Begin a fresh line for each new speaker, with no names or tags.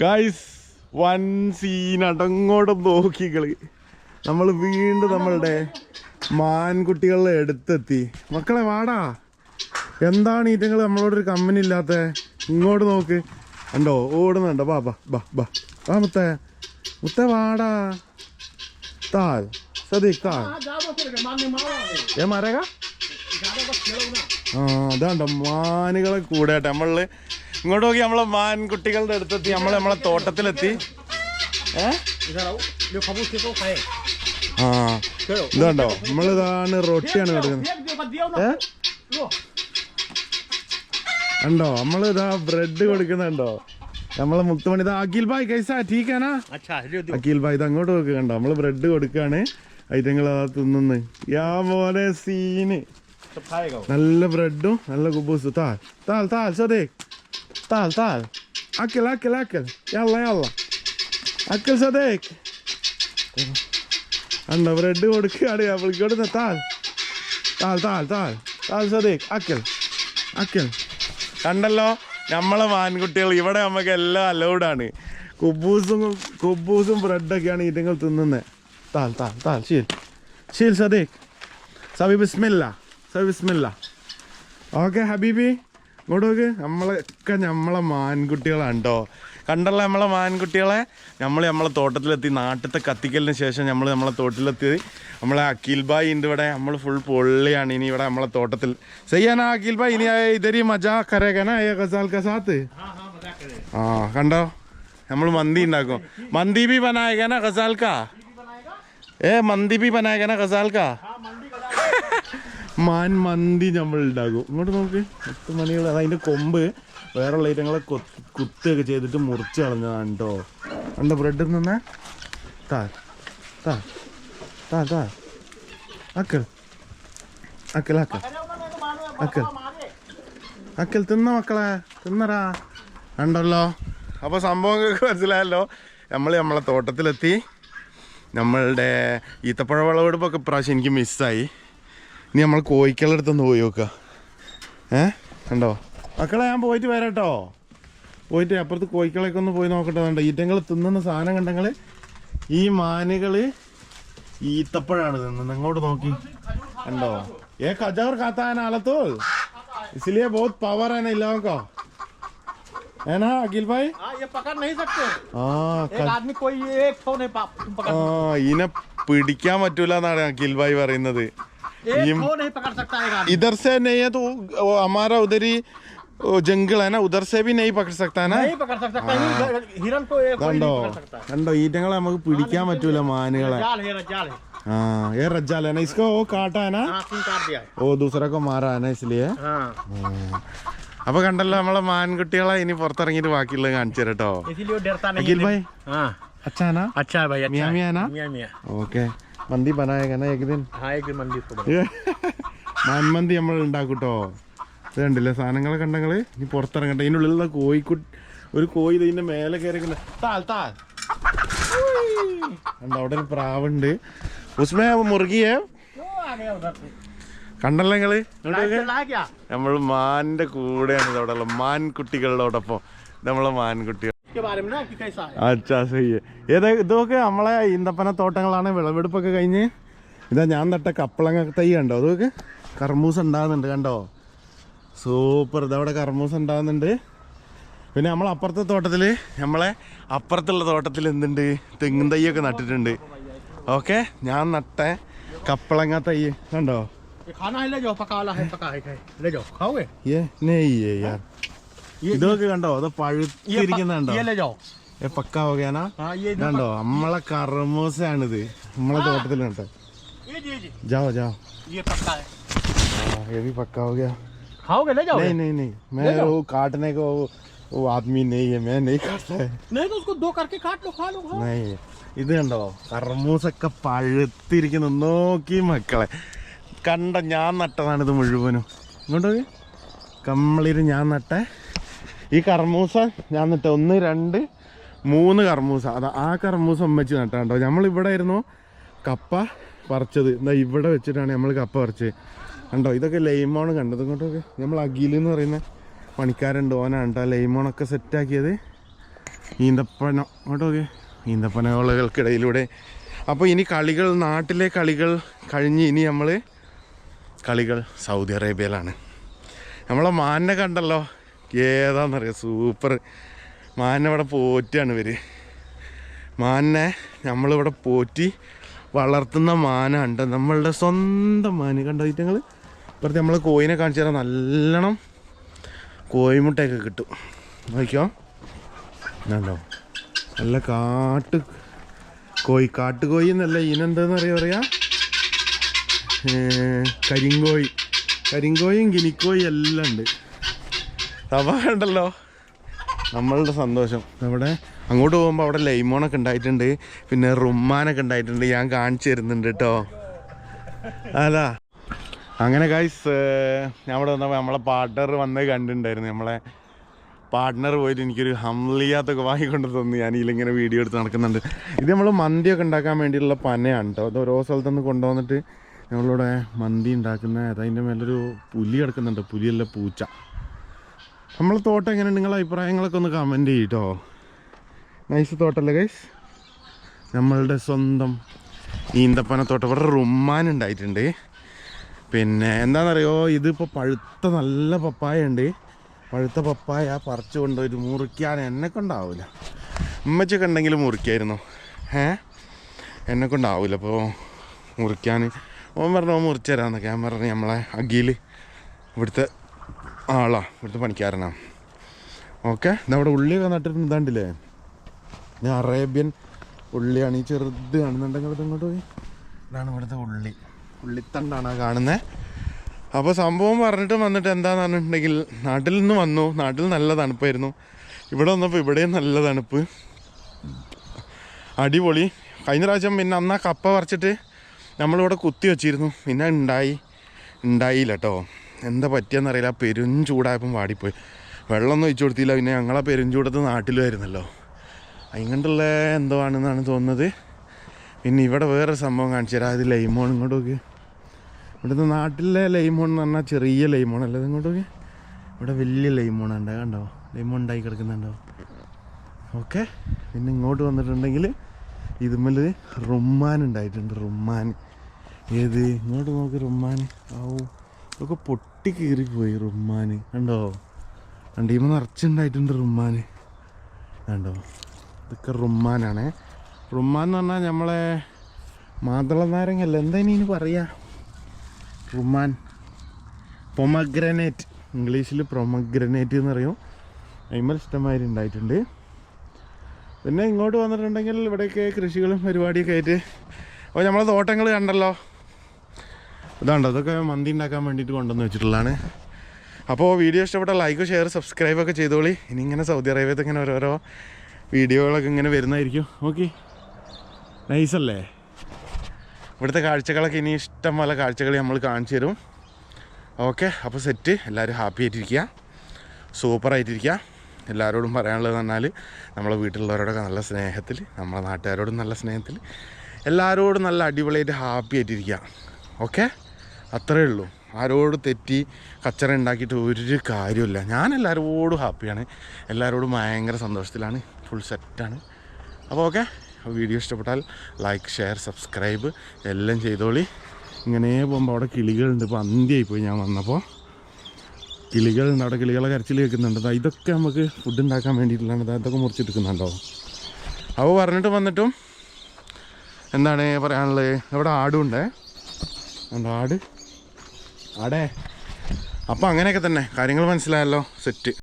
Guys വൻ സീനടങ്ങോട്ട് നോക്കികളി നമ്മൾ വീണ്ടും നമ്മളുടെ മാൻകുട്ടികളെ എടുത്തെത്തി മക്കളെ വാടാ. എന്താണ് ഇതുങ്ങൾ നമ്മളോടൊരു കമ്പനി ഇല്ലാത്ത? ഇങ്ങോട്ട് നോക്ക്. ഉണ്ടോ ഓടുന്നുണ്ടോ. ബാ ബാ ബാ ബാ വാ മുത്ത. മുത്തേ വാടാ. താൽ സദീഖ് താൽ ഏ മരക ആ അതാണ്ടോ മാനുകളെ കൂടെ നമ്മളിൽ ഇങ്ങോട്ട് നോക്കി നമ്മളെ മാൻകുട്ടികളുടെ അടുത്തെത്തി നമ്മൾ നമ്മളെ തോട്ടത്തിലെത്തി. ആ. ഇതുണ്ടോ? നമ്മളിതാണ് റൊട്ടിയാണ് കൊടുക്കുന്നത്. ഏ? ഉണ്ടോ നമ്മളിതാ ബ്രെഡ് കൊടുക്കുന്നുണ്ടോ? നമ്മളെ മുത്തുമണി ഇതാ അഖിൽ ഭായ് കൈസാ ടീക്കാനാ? അഖിൽ ഭായ് ഇത് അങ്ങോട്ട് നോക്കുക കണ്ടോ? നമ്മൾ ബ്രെഡ് കൊടുക്കാണ് ഐറ്റങ്ങൾ അതാ തിന്നുന്ന്. യാ പോലെ സീന്. നല്ല ബ്രെഡും നല്ല കുബൂസ്. താൽ താൽ താൽ ചോദേ താൽ താൽ اكل അക്കൽ അക്കൽ യല്ല യല്ല അക്കൽ സദേക് അണ്ട ബ്രെഡ് കൊടുക്കുകയാണ് വിളിക്കോടുന്ന താൽ താൽ താൽ താൽ താൽ സദേക് അക്കൽ അക്കൽ കണ്ടല്ലോ? നമ്മളെ വാൻകുട്ടികൾ ഇവിടെ നമുക്ക് എല്ലാം അലൗഡാണ് കുബൂസും കുബൂസും ബ്രെഡൊക്കെയാണ് ഇതുങ്ങൾ തിന്നുന്നത് താൽ താൽ താൽ ശീൽ. ശീൽ സദേക് സബി ബിസ്മില്ല. സബി ബിസ്മില്ല. ഓക്കെ ഹബീബി. ഇങ്ങോട്ട് നോക്ക് നമ്മളൊക്കെ നമ്മളെ മാൻകുട്ടികളാണ്ടോ കണ്ടല്ലോ നമ്മളെ മാൻകുട്ടികളെ നമ്മൾ നമ്മളെ തോട്ടത്തിലെത്തി നാട്ടിലത്തെ കത്തിക്കലിന് ശേഷം നമ്മൾ നമ്മളെ തോട്ടത്തിലെത്തി നമ്മളെ അഖിൽ ഭായ് ഉണ്ട് ഇവിടെ നമ്മൾ ഫുൾ പൊള്ളിയാണ് ഇനി ഇവിടെ നമ്മളെ തോട്ടത്തിൽ. ചെയ്യാനാ അഖിൽ ഭായ് ഇനി ഇതരി മജാ കരകനായ ഗസാൽ കസാത്ത് ആ കണ്ടോ? നമ്മൾ മന്തി ഉണ്ടാക്കും. മന്ദീപി പനായകന ബനായകനാ ഗസാൽക്കാ ഏ മന്ദീപി പനായകന ബനായകനാ ഗസാൽക്കാ മാൻ മന്തി നമ്മൾ ഉണ്ടാക്കും. ഇങ്ങോട്ട് നോക്ക്. പത്ത് മണികൾ അതിന്റെ കൊമ്പ്. വേറെ ഐറ്റങ്ങളെ കുത്തുകയൊക്കെ ചെയ്തിട്ട് മുറിച്ച് കളഞ്ഞതാണ് കേട്ടോ അണ്ട ബ്രെഡ് നിന്നേ? താ താ താ താ. അക്കൽ അക്കൽ അക്കൽ. അക്കൽ. അക്കൽ തിന്ന മക്കളെ? തിന്നറാ ഉണ്ടല്ലോ അപ്പോൾ സംഭവങ്ങൾക്ക് മനസ്സിലായല്ലോ. നമ്മൾ നമ്മളെ തോട്ടത്തിലെത്തി. നമ്മളുടെ ഈത്തപ്പഴ വിളവെടുപ്പൊക്കെ ഇപ്രാവശ്യം എനിക്ക് മിസ്സായി ഇനി നമ്മൾ കോഴിക്കളുടെ അടുത്തൊന്ന് പോയി നോക്കുക ഏ കണ്ടോ മക്കളെ ഞാൻ പോയിട്ട് വരാട്ടോ പോയിട്ട് അപ്പുറത്ത് കോഴിക്കളൊക്കെ ഒന്ന് പോയി നോക്കട്ടെ കണ്ടോ ഈറ്റങ്ങൾ തിന്നുന്ന സാധനം കണ്ടെങ്കിൽ ഈ മാനുകൾ ഈത്തപ്പഴാണ് തിന്നുന്നത് ഇങ്ങോട്ട് നോക്കി കണ്ടോ ഏ खजूर खाता है ना आलतुल इसलिए बहुत पावर है ना इन लोगों को है ना अखिल भाई
हाँ ये पकड़ नहीं सकते.
हाँ
एक आदमी कोई एक ठो नहीं पा- पकड़.
ആ ഇതിനെ പിടിക്കാൻ പറ്റൂല എന്നാണ് അഖിൽ ഭായി പറയുന്നത്
एक
ये-
ठो नहीं पकड़ सकता एक आदमी.
इधर से नहीं है तो वो हमारा उधर ही वो जंगल है ना उधर से भी नहीं पकड़ सकता है ना
नहीं पकड़ सकता कहीं हिरन को एक कोई
കണ്ടോ
नहीं पकड़ सकता.
കണ്ടോ ഈറ്റങ്ങളെ നമുക്ക് പിടിക്കാൻ പറ്റൂല മാനുകളെ
जाल है जाल है.
ആ ये रज्जाल है ना इसको वो काटा है ना
हाँ सिंह काट दिया है.
वो दूसरा को मारा है ना इसलिए
हाँ
അപ്പൊ കണ്ടല്ലോ നമ്മളെ മാൻകുട്ടികളെ ഇനി പുറത്തിറങ്ങിയിട്ട് ബാക്കിയുള്ളത് കാണിച്ചു തരാം കേട്ടോ
इसीलिए वो डरता नहीं
अखिल
है।
भाई
हाँ
अच्छा है ना
अच्छा है भाई अच्छा
मियाँ
है।
मियाँ ना?
मियाँ मियाँ
ഓക്കെ മന്തി
പനായക ഏകദിൻ?
മാൻമന്തി നമ്മൾ ഉണ്ടാക്കൂട്ടോ. ഇത് കണ്ടില്ലേ സാധനങ്ങൾ കണ്ടങ്ങൾ ഇനി പുറത്തിറങ്ങട്ടെ. ഇതിനുള്ളിലുള്ള കോഴിക്കു ഒരു കോഴി ഇതിന്റെ മേലെ കയറിക്കുന്ന താൽ താൽ അവിടെ ഒരു പ്രാവുണ്ട്. ഉസ്മേ മുറുകിയേ? കണ്ടല്ലോ
നിങ്ങൾ?
നമ്മൾ മാനിന്റെ കൂടെയാണ് ഇതവിടെ ഉള്ളത്. മാൻ കുട്ടികളുടെ നമ്മളെ മാൻകുട്ടികൾ
इसके बारे में ना कि कैसा है
അച്ഛാ സഹി ഏത് ഇതൊക്കെ നമ്മളെ ഈന്തപ്പന തോട്ടങ്ങളാണ് വിളവെടുപ്പൊക്കെ കഴിഞ്ഞ് ഇതാ ഞാൻ നട്ട കപ്പളങ്ങ തൈ കണ്ടോ അതൊക്കെ കർമൂസ് ഉണ്ടാകുന്നുണ്ട് കണ്ടോ സൂപ്പർ ഇതവിടെ കർമൂസ് ഉണ്ടാകുന്നുണ്ട് പിന്നെ നമ്മൾ അപ്പുറത്തെ തോട്ടത്തിൽ നമ്മളെ അപ്പുറത്തുള്ള തോട്ടത്തിൽ എന്തുണ്ട് തെങ്ങും തൈയൊക്കെ നട്ടിട്ടുണ്ട് ഓക്കെ ഞാൻ നട്ട കപ്പളങ്ങ തൈ കണ്ടോ
ये खाना है ले जाओ पका वाला है पका है खाए ले जाओ खाओगे
ഏ നെയ്യേ യാർ ഇതൊക്കെ കണ്ടോ അത്
ये प-
പഴുത്തിരിക്കുന്നുണ്ടോ
ये ले जाओ
ഏ പക്ക ഹോഗയാനാ
हाँ ये इधर
കണ്ടോ നമ്മളെ കർമൂസാണിത് നമ്മളെ തോട്ടത്തിൽ കേട്ടോ
पक- ये जी जी
जाओ जाओ
ये पक्का है
हाँ, ये भी पक्का हो गया
खाओगे ले जाओ
नहीं नहीं नहीं मैं
ले जाओ।
वो काटने को वो, वो आदमी नहीं है मैं नहीं खाता है
नहीं तो उसको दो करके काट लो खा लो खाओ
नहीं ഇത് കണ്ടോ കർമൂസൊക്കെ പഴുത്തിരിക്കുന്നു നോക്കി മക്കളെ കണ്ട ഞാൻ നട്ടതാണ് ഇത് മുഴുവനും ഇങ്ങോട്ട് കമ്പിളിര് ഞാൻ നട്ടേ ഈ കർമൂസ ഞാൻ നട്ട ഒന്ന് രണ്ട് മൂന്ന് കർമൂസ. അതാ ആ കർമൂസ അമ്മച്ച് നട്ടാണ്ടോ? നമ്മളിവിടെ ആയിരുന്നു കപ്പ പറിച്ചത്. എന്താ ഇവിടെ വെച്ചിട്ടാണ് നമ്മൾ കപ്പ പറിച്ചത്. കണ്ടോ? ഇതൊക്കെ ലൈമോൺ കണ്ടത് ഇങ്ങോട്ടൊക്കെ. നമ്മൾ അഖിൽ എന്ന് പറയുന്ന പണിക്കാരുണ്ട് ഓനാണ് കേട്ടോ. ലൈമോണൊക്കെ സെറ്റാക്കിയത് ഈന്തപ്പന അങ്ങോട്ട് നോക്കി ഈന്തപ്പനകൾക്കിടയിലൂടെ. അപ്പോൾ ഇനി കളികൾ നാട്ടിലെ കളികൾ കഴിഞ്ഞ് ഇനി നമ്മൾ കളികൾ സൗദി അറേബ്യയിലാണ്. നമ്മളെ മാനിനെ കണ്ടല്ലോ. ഏതാണെന്നറിയാം സൂപ്പർ. മാനിനെ ഇവിടെ പോറ്റാണ് ഇവർ മാനിനെ നമ്മളിവിടെ പോറ്റി വളർത്തുന്ന മാനുണ്ട് നമ്മളുടെ സ്വന്തം മാന്. കണ്ടോ ഞങ്ങൾ ഇപ്പുറത്ത് നമ്മൾ കോയിനെ കാണിച്ചു തരാം. നല്ലോണം കോയിമുട്ടയൊക്കെ കിട്ടും. നോക്കിയോ കണ്ടോ നല്ല കാട്ട് കോഴി കാട്ടുകോയി എന്നല്ല ഇനെന്താന്ന് അറിയാ പറയാ കരിങ്കോയി. കരിങ്കോയും ഗിനിക്കോയും എല്ലാം ഉണ്ട്. കണ്ടല്ലോ നമ്മളുടെ സന്തോഷം. അവിടെ അങ്ങോട്ട് പോകുമ്പോൾ അവിടെ ലൈമോണൊക്കെ ഉണ്ടായിട്ടുണ്ട്. പിന്നെ റുമ്മാനൊക്കെ ഉണ്ടായിട്ടുണ്ട്. ഞാൻ കാണിച്ചു തരുന്നുണ്ട് കേട്ടോ. അതാ. അങ്ങനെ ഗൈസ് ഞാൻ അവിടെ വന്നപ്പോൾ നമ്മളെ പാർട്ട്ണർ വന്ന് കണ്ടിട്ടുണ്ടായിരുന്നു. നമ്മളെ പാർട്ട്ണർ പോയിട്ട് എനിക്കൊരു ഹംലിയാത്തൊക്കെ വാങ്ങിക്കൊണ്ട് തന്നു. ഞാൻ ഇതിലിങ്ങനെ വീഡിയോ എടുത്ത് നടക്കുന്നുണ്ട്. ഇത് നമ്മൾ മന്തിയൊക്കെ ഉണ്ടാക്കാൻ വേണ്ടിയിട്ടുള്ള പനയാണ് കേട്ടോ അത് ഓരോ സ്ഥലത്തുനിന്ന് കൊണ്ടുവന്നിട്ട് നമ്മളിവിടെ മന്തി ഉണ്ടാക്കുന്ന അതിന്റെ മേലൊരു പുലി കിടക്കുന്നുണ്ട്. പുലിയല്ല പൂച്ച. നമ്മളെ തോട്ടം എങ്ങനെ? നിങ്ങളെ അഭിപ്രായങ്ങളൊക്കെ ഒന്ന് കമന്റ് ചെയ്യട്ടോ. നൈസ് തോട്ടല്ലേ ഗൈസ് നമ്മളുടെ സ്വന്തം ഈന്തപ്പനത്തോട്ടം ഇവിടെ റുമ്മാൻ ഉണ്ടായിട്ടുണ്ട്. പിന്നെ എന്താണെന്നറിയോ? ഇതിപ്പോൾ പഴുത്ത നല്ല പപ്പായ ഉണ്ട്. പഴുത്ത പപ്പായ പറിച്ചു കൊണ്ടുപോയിട്ട് മുറിക്കാൻ എന്നെ കൊണ്ടാവില്ല ഉമ്മച്ചൊക്കെ ഉണ്ടെങ്കിൽ മുറിക്കായിരുന്നു ഏ? എന്നെ കൊണ്ടാവില്ല അപ്പോൾ മുറിക്കാൻ ഓൻ പറഞ്ഞു ഓൻ മുറിച്ചു തരാമെന്നൊക്കെ ഞാൻ പറഞ്ഞു നമ്മളെ അഗിയിൽ ഇവിടുത്തെ ആളാ ഇവിടുത്തെ പണിക്കാരനാ. ഓക്കെ നമ്മുടെ ഉള്ളിയൊക്കെ നട്ടിട്ട് ഇതാണ്ടില്ലേ? ഞാൻ അറേബ്യൻ ഉള്ളിയാണ് ഈ ചെറുത് കാണുന്നുണ്ടെങ്കിൽ ഇങ്ങോട്ട് പോയി. ഇതാണ് ഇവിടുത്തെ ഉള്ളി. ഉള്ളിത്തണ്ടാണ് കാണുന്നത് അപ്പോൾ സംഭവം പറഞ്ഞിട്ട് വന്നിട്ട് എന്താന്ന് പറഞ്ഞിട്ടുണ്ടെങ്കിൽ നാട്ടിൽ നിന്ന് വന്നു. നാട്ടിൽ നല്ല തണുപ്പായിരുന്നു. ഇവിടെ വന്നപ്പോൾ ഇവിടെയും നല്ല തണുപ്പ്. അടിപൊളി. കഴിഞ്ഞ പ്രാവശ്യം പിന്നെ അന്നാ കപ്പ പറിച്ചിട്ട് നമ്മളിവിടെ കുത്തി വെച്ചിരുന്നു. പിന്നെ ഉണ്ടായി. ഉണ്ടായില്ല കേട്ടോ എന്താ പറ്റിയെന്നറിയില്ല പെരും ചൂടായപ്പം വാടിപ്പോയി. വെള്ളമൊന്നും ഒഴിച്ചു കൊടുത്തില്ല. പിന്നെ ഞങ്ങളെ പെരുംചൂടത്ത് നാട്ടിലുമായിരുന്നല്ലോ. ഇങ്ങോട്ടുള്ള എന്തോ ആണെന്നാണ് തോന്നുന്നത്. പിന്നെ ഇവിടെ വേറെ സംഭവം കാണിച്ചു തരാം. അത് ലൈമോൺ ഇങ്ങോട്ട് നോക്കി. ഇവിടുത്തെ നാട്ടിലെ ലൈമോൺ എന്ന് പറഞ്ഞാൽ ചെറിയ ലൈമോൺ അല്ലേ? ഇങ്ങോട്ട് നോക്കി. ഇവിടെ വലിയ ലൈമോൺ ഉണ്ട്. കണ്ടോ? ലൈമോൺ ഉണ്ടായി കിടക്കുന്നുണ്ടോ? ഓക്കെ. പിന്നെ ഇങ്ങോട്ട് വന്നിട്ടുണ്ടെങ്കിൽ ഇതുമ്മൽ റുമ്മാൻ ഉണ്ടായിട്ടുണ്ട്. റുമ്മാൻ. ഏത്? ഇങ്ങോട്ട് നോക്ക് റുമ്മാൻ. ഔ. ഇതൊക്കെ പൊട്ടി കീറിപ്പോയി റുമ്മാന്. കണ്ടോ? രണ്ടീമ നിറച്ചുണ്ടായിട്ടുണ്ട് റുമ്മാന്. കണ്ടോ? ഇതൊക്കെ റുമ്മാനാണ്. റുമ്മാൻ എന്ന് പറഞ്ഞാൽ നമ്മളെ മാതള നാരങ്ങല്ല? എന്താ ഇനി പറയാ? റുമ്മാൻ. പൊമഗ്രനേറ്റ്. ഇംഗ്ലീഷിൽ പ്രൊമഗ്രനേറ്റ് എന്ന് പറയും. അതിമൽ ഇഷ്ടമായി ഉണ്ടായിട്ടുണ്ട്. പിന്നെ ഇങ്ങോട്ട് വന്നിട്ടുണ്ടെങ്കിൽ ഇവിടെയൊക്കെ കൃഷികളും പരിപാടിയൊക്കെ ആയിട്ട്. അപ്പോൾ നമ്മളെ തോട്ടങ്ങൾ കണ്ടല്ലോ? ഇതാണ്ടോ അതൊക്കെ മന്തി ഉണ്ടാക്കാൻ വേണ്ടിയിട്ട് കൊണ്ടുവന്ന് വെച്ചിട്ടുള്ളതാണ്. അപ്പോൾ വീഡിയോ ഇഷ്ടപ്പെട്ട ലൈക്ക് ഷെയർ സബ്സ്ക്രൈബ് ഒക്കെ ചെയ്തോളി. ഇനി ഇങ്ങനെ സൗദി അറേബ്യത്തെ ഇങ്ങനെ ഓരോരോ വീഡിയോകളൊക്കെ ഇങ്ങനെ വരുന്നതായിരിക്കും. ഓക്കെ നൈസല്ലേ ഇവിടുത്തെ കാഴ്ചകളൊക്കെ ഇനി ഇഷ്ടം പോലെ കാഴ്ചകൾ നമ്മൾ കാണിച്ചു തരും. ഓക്കെ അപ്പോൾ സെറ്റ് എല്ലാവരും ഹാപ്പി ആയിട്ടിരിക്കുക. സൂപ്പറായിട്ടിരിക്കുക എല്ലാവരോടും പറയാനുള്ളത് പറഞ്ഞാൽ നമ്മളെ വീട്ടിലുള്ളവരോടൊക്കെ നല്ല സ്നേഹത്തിൽ നമ്മളെ നാട്ടുകാരോടും നല്ല സ്നേഹത്തിൽ എല്ലാവരോടും നല്ല അടിപൊളിയായിട്ട് ഹാപ്പി ആയിട്ടിരിക്കുക. ഓക്കെ അത്രേ ഉള്ളൂ. ആരോട് തെറ്റി കച്ചറ ഉണ്ടാക്കിയിട്ട് ഒരു കാര്യമില്ല ഞാൻ എല്ലാവരോടും ഹാപ്പിയാണ്. എല്ലാവരോടും ഭയങ്കര സന്തോഷത്തിലാണ്. ഫുൾ സെറ്റാണ് അപ്പോൾ ഓക്കെ വീഡിയോ ഇഷ്ടപ്പെട്ടാൽ ലൈക്ക് ഷെയർ സബ്സ്ക്രൈബ് എല്ലാം ചെയ്തോളി. ഇങ്ങനെ പോകുമ്പോൾ അവിടെ കിളികളുണ്ട്. ഇപ്പോൾ അന്ത്യമായി പോയി ഞാൻ വന്നപ്പോൾ കിളികളുണ്ട്. അവിടെ കിളികളെ കരച്ചിൽ കേൾക്കുന്നുണ്ട്. ഇതൊക്കെ നമുക്ക് ഫുഡ് ഉണ്ടാക്കാൻ വേണ്ടിയിട്ടുള്ളതാണ്. അതൊക്കെ മുറിച്ചെടുക്കുന്നുണ്ടോ? അപ്പോൾ പറഞ്ഞിട്ട് വന്നിട്ടും എന്താണ് പറയാനുള്ളത്? ഇവിടെ ആടുണ്ടേ ആട്? ആടേ അപ്പോൾ അങ്ങനെയൊക്കെ തന്നെ. കാര്യങ്ങൾ മനസ്സിലായല്ലോ. സെറ്റ്